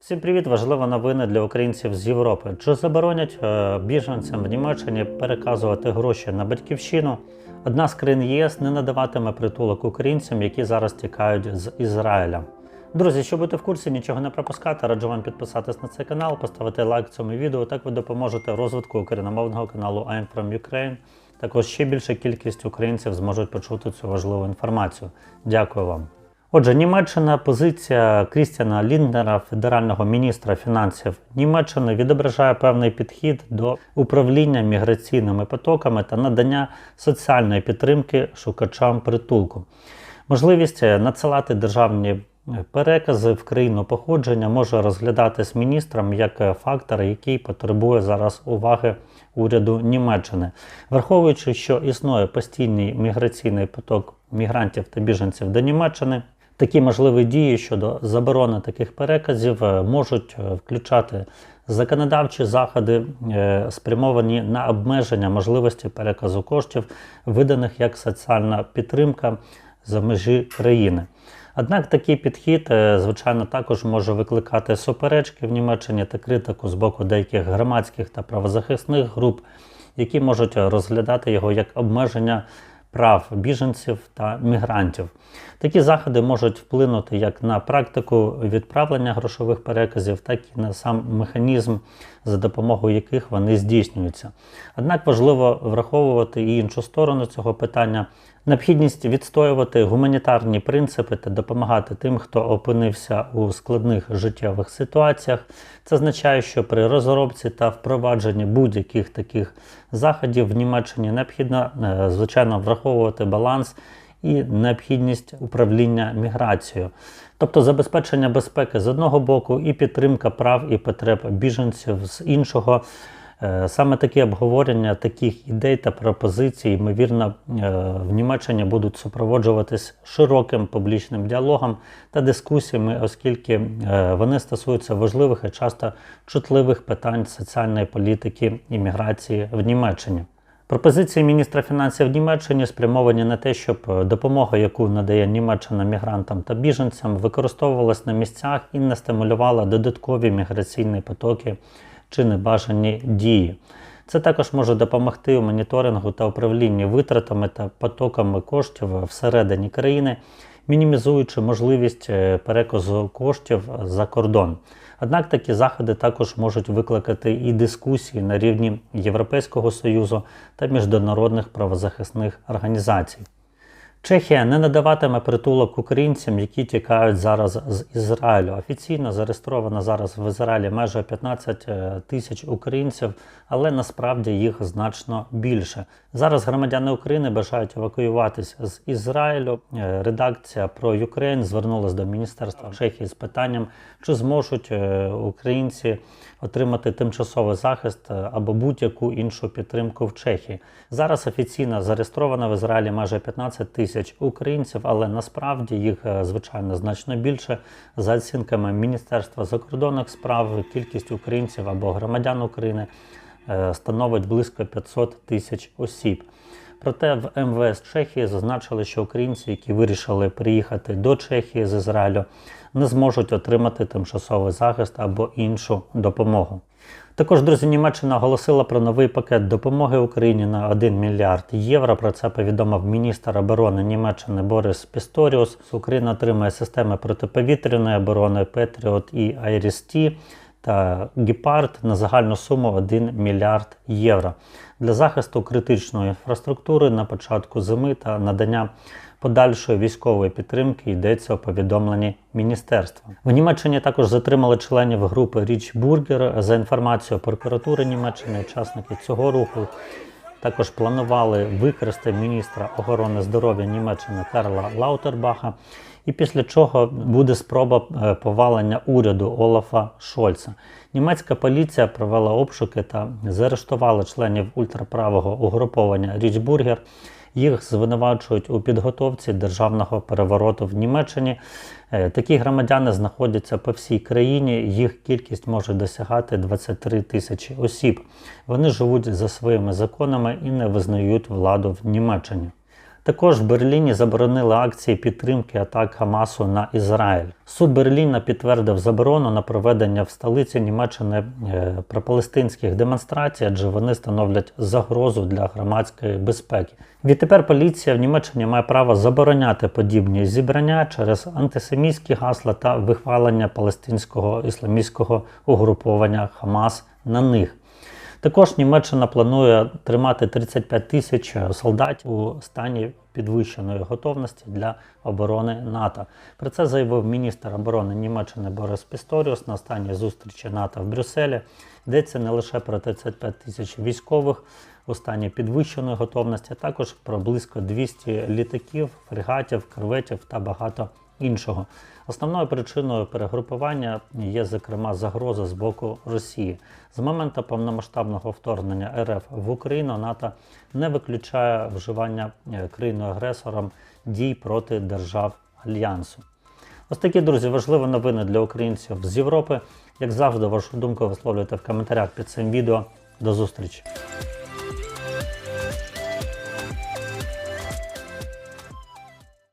Всім привіт! Важлива новина для українців з Європи. Чи заборонять е, біженцям в Німеччині переказувати гроші на батьківщину? Одна з країн ЄС не надаватиме притулок українцям, які зараз тікають з Ізраїля. Друзі, щоб бути в курсі, нічого не пропускати, раджу вам підписатись на цей канал, поставити лайк цьому відео. Так ви допоможете розвитку україномовного каналу I'm from Ukraine. Також ще більша кількість українців зможуть почути цю важливу інформацію. Дякую вам. Отже, Німеччина позиція Крістіана Лінднера, федерального міністра фінансів Німеччини, відображає певний підхід до управління міграційними потоками та надання соціальної підтримки шукачам притулку. Можливість надсилати державні перекази в країну походження може розглядатись міністром як фактор, який потребує зараз уваги уряду Німеччини, враховуючи, що існує постійний міграційний поток мігрантів та біженців до Німеччини. Такі можливі дії щодо заборони таких переказів е, можуть е, включати законодавчі заходи, е, спрямовані на обмеження можливості переказу коштів, виданих як соціальна підтримка за межі країни. Однак такий підхід, звичайно, також може викликати суперечки в Німеччині та критику з боку деяких громадських та правозахисних груп, які можуть розглядати його як обмеження прав біженців та мігрантів. Такі заходи можуть вплинути як на практику відправлення грошових переказів, так і на сам механізм, за допомогою яких вони здійснюються. Однак важливо враховувати і іншу сторону цього питання. Необхідність відстоювати гуманітарні принципи та допомагати тим, хто опинився у складних життєвих ситуаціях. Це означає, що при розробці та впровадженні будь-яких таких заходів в Німеччині необхідно, е, звичайно, враховувати баланс і необхідність управління міграцією, тобто забезпечення безпеки з одного боку і підтримка прав і потреб біженців з іншого. Е, саме такі обговорення таких ідей та пропозицій, ймовірно, е, в Німеччині будуть супроводжуватись широким публічним діалогом та дискусіями, оскільки е, вони стосуються важливих і часто чутливих питань соціальної політики і міграції в Німеччині. Пропозиції міністра фінансів Німеччини спрямовані на те, щоб допомога, яку надає Німеччина мігрантам та біженцям, використовувалась на місцях і не стимулювала додаткові міграційні потоки чи небажані дії. Це також може допомогти у моніторингу та управлінні витратами та потоками коштів всередині країни, мінімізуючи можливість е, переказу коштів за кордон. Однак такі заходи також можуть викликати і дискусії на рівні Європейського союзу та міжнародних правозахисних організацій. Чехія не надаватиме притулок українцям, які тікають зараз з Ізраїлю. Офіційно зареєстровано зараз в Ізраїлі майже 15 е, тисяч українців, але насправді їх значно більше. Зараз громадяни України бажають евакуюватись з Ізраїлю. Е, редакція про Україн звернулася до Міністерства Чехії з питанням, чи зможуть е, українці отримати тимчасовий захист або будь-яку іншу підтримку в Чехії. Зараз офіційно зареєстровано в Ізраїлі майже 15 тисяч тисяч українців, але насправді їх е, звичайно значно більше. За оцінками Міністерства закордонних справ, кількість українців або громадян України е, становить близько 500 тисяч осіб. Проте в МВС Чехії зазначили, що українці, які вирішили приїхати до Чехії з Ізраїлю, не зможуть отримати тимчасовий захист або іншу допомогу. Також, друзі, Німеччина оголосила про новий пакет допомоги Україні на 1 мільярд євро. Про це повідомив міністр оборони Німеччини Борис Пісторіус. Україна отримає системи протиповітряної оборони Петріот і Айріс-Ті та Гіпард на загальну суму 1 мільярд євро для захисту критичної інфраструктури на початку зими та надання подальшої військової підтримки йдеться у повідомленні міністерства. В Німеччині також затримали членів групи Річ Бургер за інформацією прокуратури Німеччини. Учасники цього руху також планували використати міністра охорони здоров'я Німеччини Карла Лаутербаха. І після чого буде спроба е, повалення уряду Олафа Шольца. Німецька поліція провела обшуки та заарештувала членів ультраправого угруповання Річбургер. Їх звинувачують у підготовці державного перевороту в Німеччині. Е, такі громадяни знаходяться по всій країні. Їх кількість може досягати 23 тисячі осіб. Вони живуть за своїми законами і не визнають владу в Німеччині. Також в Берліні заборонили акції підтримки атак Хамасу на Ізраїль. Суд Берліна підтвердив заборону на проведення в столиці Німеччини е, пропалестинських демонстрацій, адже вони становлять загрозу для громадської безпеки. Відтепер поліція в Німеччині має право забороняти подібні зібрання через антисемітські гасла та вихвалення палестинського ісламістського угруповання Хамас на них. Також Німеччина планує тримати 35 тисяч солдатів у стані підвищеної готовності для оборони НАТО. Про це заявив міністр оборони Німеччини Борис Пісторіус на останній зустрічі НАТО в Брюсселі. Йдеться не лише про 35 тисяч військових у стані підвищеної готовності, а також про близько 200 літаків, фрегатів, корветів та багато іншого. Основною причиною перегрупування є, зокрема, загроза з боку Росії. З моменту повномасштабного вторгнення РФ в Україну НАТО не виключає вживання е, країною-агресором дій проти держав Альянсу. Ось такі, друзі, важливі новини для українців з Європи. Як завжди, вашу думку висловлюйте в коментарях під цим відео. До зустрічі!